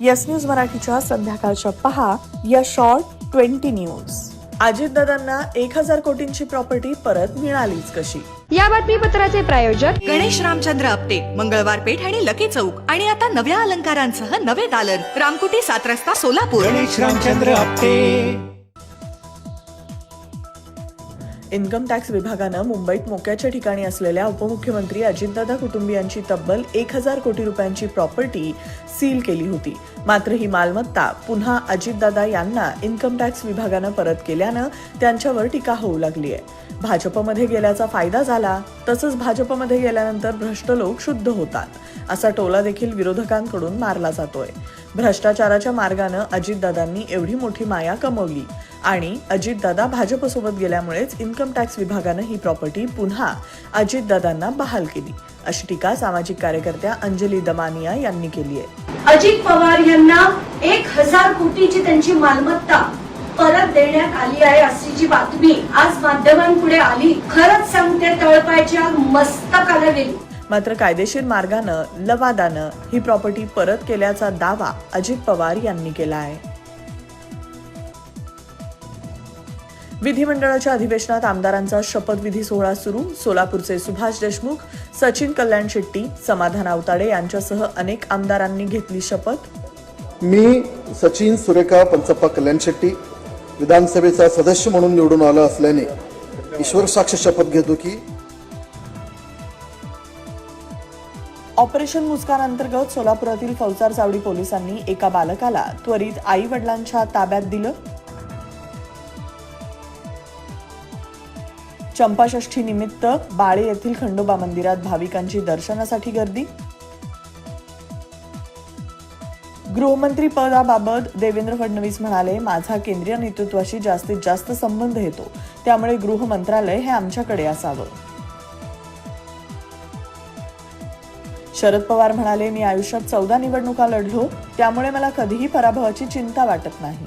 Yes news मराठीच्या संध्याकाळच्या पहा या शॉर्ट ट्वेंटी न्यूज. अजितदादांना एक हजार कोटींची प्रॉपर्टी परत मिळालीच कशी? या बातमीपत्राचे प्रायोजक गणेश रामचंद्र आपटे मंगळवार पेठ आणि लकी चौक. आणि आता नव्या अलंकारांसह नवे दालर रामकुटी सात रस्ता सोलापूर. गणेश रामचंद्र आपटे. इन्कम टॅक्स विभागानं मुंबईत मोक्याच्या ठिकाणी असलेल्या उपमुख्यमंत्री अजितदादा कुटुंबियांची तब्बल एक हजार कोटी रुपयांची प्रॉपर्टी सील केली होती. मात्र ही मालमत्ता पुन्हा अजितदादा यांना इन्कम टॅक्स विभागानं परत केल्यानं त्यांच्यावर टीका होऊ लागली आहे. भाजपमध्ये गेल्याचा फायदा झाला तसंच भाजपमध्ये गेल्यानंतर भ्रष्ट लोक शुद्ध होतात असा टोला देखील विरोधकांकडून मारला जातोय. भ्रष्टाचाराच्या मार्गानं अजितदादांनी एवढी मोठी माया कमवली. आणि अजितदादा भाजपसोबत गेल्यामुळेच इन्कम टॅक्स विभागानं ही प्रॉपर्टी पुन्हा अजितदादांना बहाल केली. अशी टीका सामाजिक कार्यकर्त्या अंजली दमानिया यांनी केली आहे. अजित पवार यांना एक हजार कोटीची त्यांची मालमत्ता परत देण्यात आली आहे अशी जी बातमी आज माध्यमांपुढे आली खरंच सांगते तळपायच्या मस्तकाला गेली. मात्र कायदेशीर मार्गानं लवादानं ही प्रॉपर्टी परत केल्याचा दावा अजित पवार यांनी केला आहे. विधिमंडळाच्या अधिवेशनात आमदारांचा शपथविधी सोहळा सुरू. सोलापूरचे सुभाष देशमुख सचिन कल्याण शेट्टी समाधान आवताडे यांच्यासह अनेक आमदारांनी घेतली शपथ. मी सचिन सुरेखा पंचप्पा कल्याण शेट्टी विधानसभेचा सदस्य म्हणून निवडून आलो असल्याने ईश्वर साक्ष शपथ घेतो की ऑपरेशन मुस्कान अंतर्गत सोलापुरातील फौजार चावडी पोलिसांनी एका बालकाला त्वरित आई वडिलांच्या ताब्यात दिलं. चंपाषष्ठी निमित्त बाळे येथील खंडोबा मंदिरात भाविकांची दर्शनासाठी गर्दी. गृहमंत्री पदाबाबत देवेंद्र फडणवीस म्हणाले माझा केंद्रीय नेतृत्वाशी जास्तीत जास्त संबंध येतो. त्यामुळे गृह मंत्रालय हे आमच्याकडे असावं. शरद पवार म्हणाले मी आयुष्यात चौदा निवडणुका लढलो त्यामुळे मला कधीही पराभवाची चिंता वाटत नाही.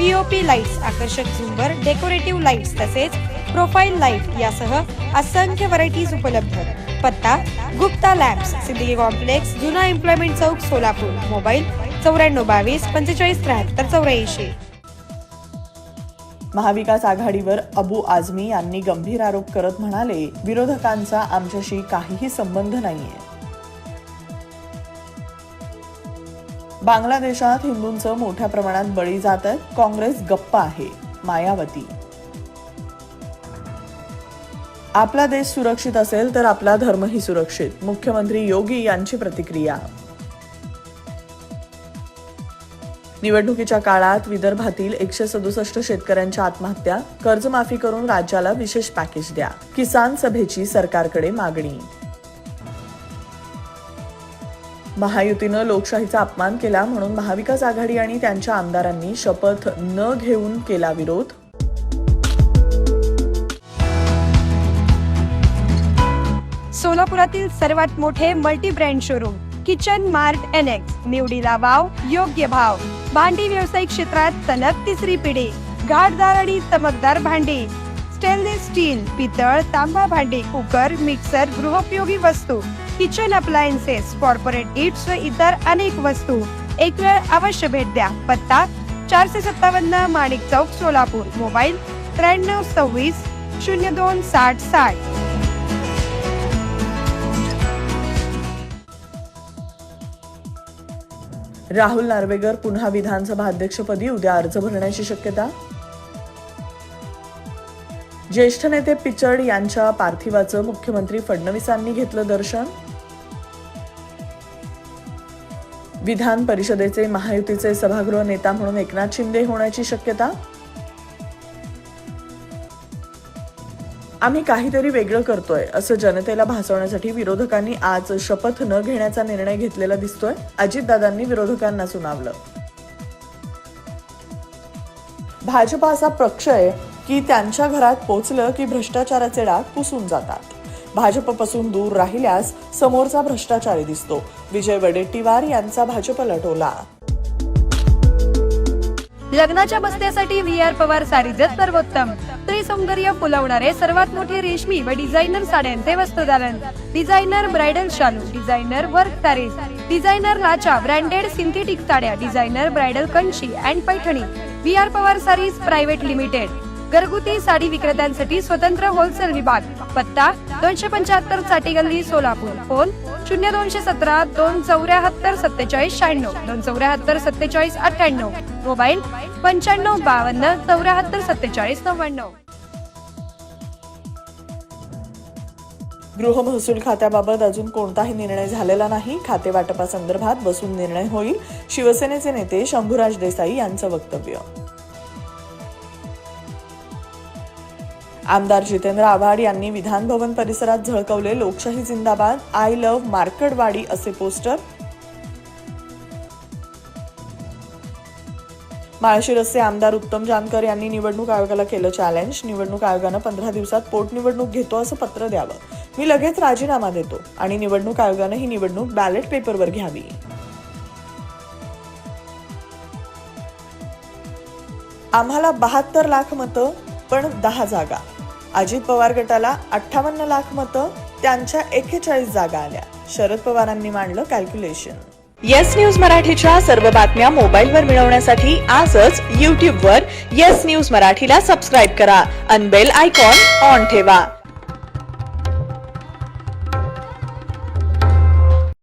पीओपी लाईट्स आकर्षक झुंबर डेकोरेटिव्ह लाईट्स तसेच प्रोफाईल लाइट यासह असंख्य व्हरायटीज उपलब्ध. पत्ता गुप्ता लॅब्स सिद्धी कॉम्प्लेक्स जुना एम्प्लॉयमेंट चौक सोलापूर. मोबाईल चौऱ्याण्णव बावीस पंचेचाळीस त्र्याहत्तर चौऱ्याऐंशी. महाविकास आघाडीवर अबू आझमी यांनी गंभीर आरोप करत म्हणाले विरोधकांचा आमच्याशी काहीही संबंध नाहीये. बांगलादेशात हिंदूंचं मोठ्या प्रमाणात बळी जात आहेत. काँग्रेस गप्प आहे. मायावती. आपला देश सुरक्षित असेल तर आपला धर्मही सुरक्षित. मुख्यमंत्री योगी यांची प्रतिक्रिया. निवडणुकीच्या काळात विदर्भातील एकशे सदुसष्ट शेतकऱ्यांच्या आत्महत्या कर्जमाफी करून राज्याला विशेष पॅकेज द्या. किसान सभेची सरकारकडे मागणी. महायुतीनं लोकशाहीचा अपमान केला म्हणून महाविकास आघाडी आणि त्यांच्या आमदारांनी शपथ न घेऊन केला विरोध. सोलापुरातील सर्वात मोठे multi brand showroom kitchen mart annex निवडीला वाव योग्य भाव. भांडी व्यावसायिक क्षेत्रात सलग तिसरी पिढी घाटदार आणि चमकदार भांडी. स्टेनलेस स्टील पितळ तांबा भांडी कुकर मिक्सर गृहोपयोगी वस्तू. किचन अप्लायन्सेस कॉर्पोरेट इट्स व इतर अनेक वस्तू. एक वेळ अवश्य भेट द्या. पत्ता चारशे सत्तावन्न माणिक चौक सोलापूर. मोबाईल त्र्याण्णव सव्वीस शून्य दोन साठ साठ. राहुल नार्वेकर पुन्हा विधानसभा अध्यक्षपदी उद्या अर्ज भरण्याची शक्यता? ज्येष्ठ नेते पिचड यांच्या पार्थिवाचं मुख्यमंत्री फडणवीसांनी घेतलं दर्शन? विधान परिषदेचे महायुतीचे सभागृह नेता म्हणून एकनाथ शिंदे होण्याची शक्यता? आम्ही काहीतरी वेगळं करतोय असं जनतेला भासवण्यासाठी विरोधकांनी आज शपथ न घेण्याचा निर्णय घेतलेला दिसतोय अजितदादांनी विरोधकांना सुनावलं. भाजप असा पक्ष आहे की त्यांच्या घरात पोचलं की भ्रष्टाचाराचे डाग पुसून जातात. भाजपपासून दूर राहिल्यास समोरचा भ्रष्टाचारी दिसतो. विजय वडेट्टीवार यांचा भाजपला टोला लग्नाच्या बस्त्यासाठी व्ही आर पवार सारीजत सर्वोत्तम. त्रिसौंदर्य सौंदर्य फुलवणारे सर्वात मोठे रेशमी व डिझायनर साड्यांचे वस्त्रदालन डिझायनर ब्रायडल शालू डिझायनर वर्क सारीज डिझायनर लाचा ब्रँडेड सिंथेटिक साड्या designer bridal Kanchi and Paithani. V R Pawar sarees private limited. घरगुती साडी विक्रेत्यांसाठी स्वतंत्र होलसेल विभाग. पत्ता दोनशे पंच्याहत्तरसाठी गल्ली सोलापूर. फोन शून्य दोनशे सतरा दोन चौऱ्याहत्तर सत्तेचाळीस शहाण्णव. दोन चौऱ्याहत्तर सत्तेचाळीस अठ्ठ्याण्णव. मोबाईल पंच्याण्णव बावन्न चौऱ्याहत्तर सत्तेचाळीस नव्याण्णव. गृह महसूल खात्याबाबत अजून कोणताही निर्णय झालेला नाही. खाते वाटपासंदर्भात बसून निर्णय होईल. शिवसेनेचे नेते शंभूराज देसाई यांचं वक्तव्य. आमदार जितेंद्र आव्हाड यांनी विधानभवन परिसरात झळकवले लोकशाही जिंदाबाद आय लव्ह मार्कडवाडी असे पोस्टर. माळशिरसचे आमदार उत्तम जानकर यांनी निवडणूक आयोगाला केलं चॅलेंज निवडणूक आयोगानं पंधरा दिवसात पोटनिवडणूक घेतो असं पत्र द्यावं. मी लगेच राजीनामा देतो आणि निवडणूक आयोगानं ही निवडणूक बॅलेट पेपरवर घ्यावी. आम्हाला बहात्तर लाख मतं पण दहा जागा. अजित पवार गटाला अठ्ठावन्न लाख मतं त्यांच्या एक्केचाळीस जागा आल्या. शरद पवारांनी मांडलं कॅल्क्युलेशन येस न्यूज मराठीच्या सर्व बातम्या मोबाईलवर मिळवण्यासाठी आजच यूट्यूबवर येस न्यूज मराठीला सबस्क्राईब करा. अनबेल आयकॉन ऑन ठेवा.